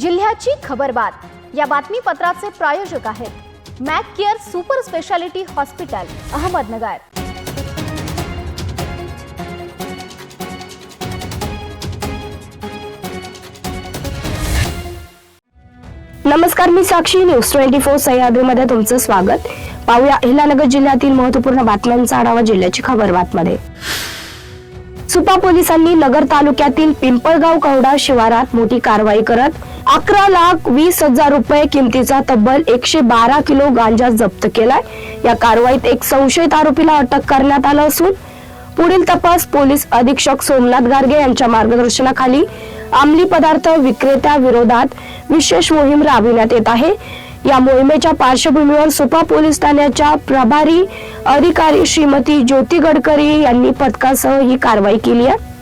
जिल्ह्याची खबरबात या बातमीपत्राचे प्रायोजक आहेत Mac care super speciality hospital Ahmednagar. नमस्कार मी साक्षी. न्यूज ट्वेंटी फोर सह्याद्रीमध्ये तुमचं स्वागत. पाहूया अहिलानगर जिल्ह्यातील महत्त्वपूर्ण बातम्यांचा आढावा जिल्ह्याची खबर बातमध्ये. सुपा पोलिसांनी नगर तालुक्यातील पिंपळगाव कवडा शिवारात मोठी कारवाई करत अकरा लाख वीस हजार रुपये किमतीचा तब्बल एकशे बारा किलो गांजा जप्त केलाय. या कारवाईत एक संशयित आरोपीला अटक करण्यात आलं असून पुढील तपास पोलीस अधीक्षक सोमनाथ गार्गे यांच्या मार्गदर्शनाखाली अंमली पदार्थ विक्रेत्या विरोधात विशेष मोहीम राबविण्यात येत आहे. या मोहिमेच्या पार्श्वभूमीवर सुपा पोलीस ठाण्याच्या प्रभारी अधिकारी श्रीमती ज्योती गडकरी यांनी पथकासह ही कारवाई केली आहे.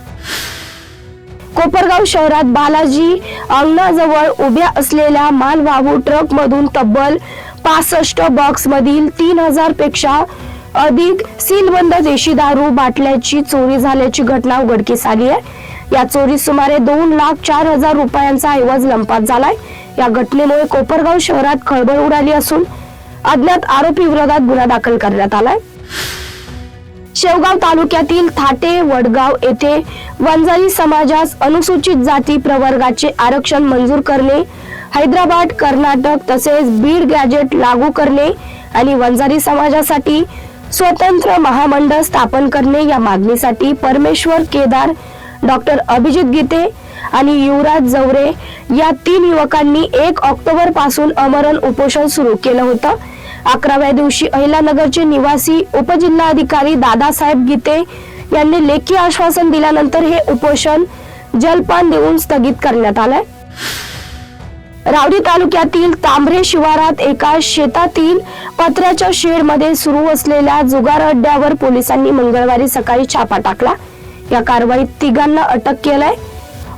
कोपरगाव शहरात बालाजी अंगणाजवळ उभ्या असलेल्या मालवाहू ट्रक मधून तब्बल पासष्ट बॉक्स मधील तीन हजारपेक्षा अधिक सीलबंद देशी दारू बाटल्याची चोरी झाल्याची घटना उघडकीस आली आहे. या चोरीत सुमारे दोन लाख चार हजार रुपयांचा ऐवज लंपात झालाय. या घटनेमुळे कोपरगाव शहरात खळबळ उडाली असून अज्ञात आरोपी विरोधात गुन्हा दाखल करण्यात आलाय. शेवगाव तालुक्यातील थाटे वडगाव येथे वंजारी समाजास अनुसूचित जाती प्रवर्गाचे आरक्षण मंजूर करणे हैदराबाद कर्नाटक तसेच बीड गॅजेट लागू करणे आणि वंजारी समाजासाठी स्वतंत्र महामंडळ स्थापन करणे या मागणीसाठी परमेश्वर केदार डॉक्टर अभिजित गीते आणि युवराज जवरे या तीन युवकांनी एक ऑक्टोबरपासून अमरण उपोषण सुरू केलं होतं. अकराव्या दिवशी अहिलानगरचे निवासी उपजिल्हाधिकारी दादासाहेब गीते यांनी लेखी आश्वासन दिल्यानंतर हे उपोषण जलपान देऊन स्थगित करण्यात आलंय. रावडी तालुक्यातील तांबरे शिवारात एका शेतातील पत्र्याच्या शेडमध्ये सुरू असलेल्या जुगार अड्ड्यावर पोलिसांनी मंगळवारी सकाळी छापा टाकला. या कारवाईत तिघांना अटक केलंय.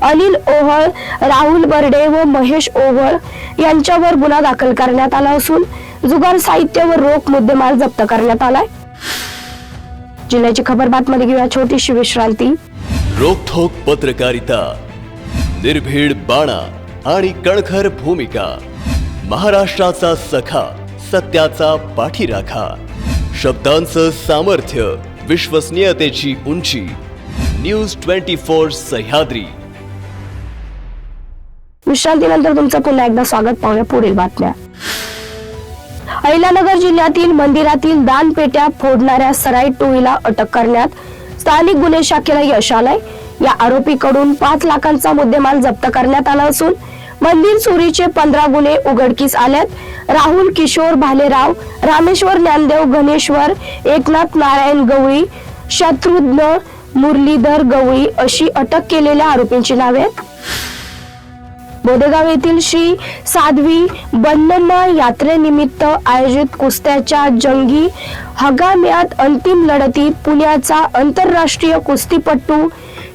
अनिल ओहळ राहुल बर्डे व महेश ओव्हळ यांच्यावर गुन्हा दाखल करण्यात आला असून जुगार साहित्य व रोख मुद्देमाल जप्त करण्यात आलाय. जिल्ह्याची खबर बातमध्ये घेऊया. छोटीशी विश्रांती. रोखोक पत्रकारिता निर्भीड बाणा आणि कणखर भूमिका महाराष्ट्राचा सखा सत्याचा पाठीराखा शब्दांचं सामर्थ्य विश्वसनीयतेची उंची न्यूज ट्वेंटी फोर सह्याद्री. विश्रांतीनंतर तुमचं पुन्हा एकदा स्वागत पाहूया पुढील बातम्या. अहिलानगर जिल्ह्यातील मंदिरातील दानपेट्या फोडणाऱ्या सराईट टोळीला अटक करण्यात स्थानिक गुन्हे शाखेला यश आलंय. या आरोपीकडून पाच लाखांचा मुद्देमाल जप्त करण्यात आला असून मंदिर चोरीचे पंधरा गुन्हे उघडकीस आल्यात राहुल किशोर भालेराव रामेश्वर ज्ञानदेव गणेश्वर एकनाथ नारायण गवळी शत्रुघ्न मुरलीधर गवळी अशी अटक केलेल्या आरोपींची नावे आहेत. बोदेगाव येथील श्री साध्वी बन्नम्मा यात्रेनिमित्त आयोजित कुस्त्याच्या जंगी हगाम्यात अंतिम लढतीत पुण्याचा आंतरराष्ट्रीय कुस्तीपटू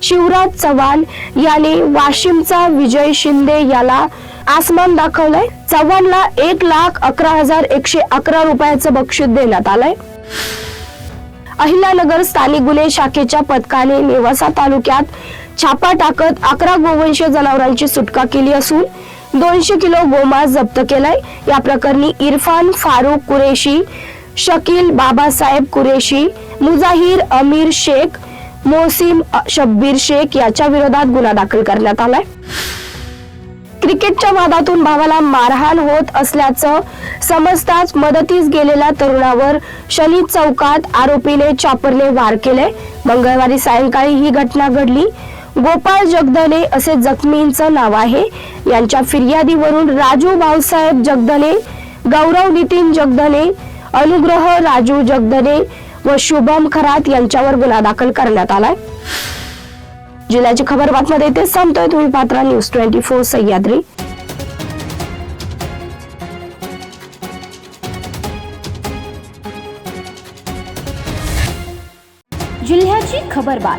शिवराज चव्हाण याने वाशिमचा विजय शिंदे याला आसमान दाखवलाय. चव्हाणला एक लाख अकरा हजार एकशे अकरा रुपयाचं बक्षीस देण्यात आलंय. अहिल्यानगर स्थानिक गुन्हे शाखेच्या पथकाने नेवासा तालुक्यात छापा टाकत अकरा गोवंश जनावरांची सुटका केली असून दोनशे किलो गोमांस जप्त केलाय. या प्रकरणी इरफान फारुक कुरेशी शकील बाबासाहेब कुरेशी मुजाहिर अमीर शेख मोसिम शब्बीर शेख याच्या विरोधात गुन्हा दाखल करण्यात आलाय. क्रिकेटच्या वादातून भावाला मारहाण होत असल्याचं समजताच मदतीस गेलेल्या तरुणावर शनी चौकात आरोपीने चापरने वार केले मंगळवारी सायंकाळी ही घटना घडली. गोपाळ जगदले असे जखमींचं नाव आहे. यांच्या फिर्यादीवरून राजू भाऊसाहेब जगदले गौरव नितीन जगदले अनुग्रह राजू जगदले व शुभम खरात यांच्यावर गुन्हा दाखल करण्यात आलाय. जिल्ह्याची खबर बातम्या इथे संपतोय तुम्ही Patra. News twenty four Sahyadri. जिल्ह्याची खबरबात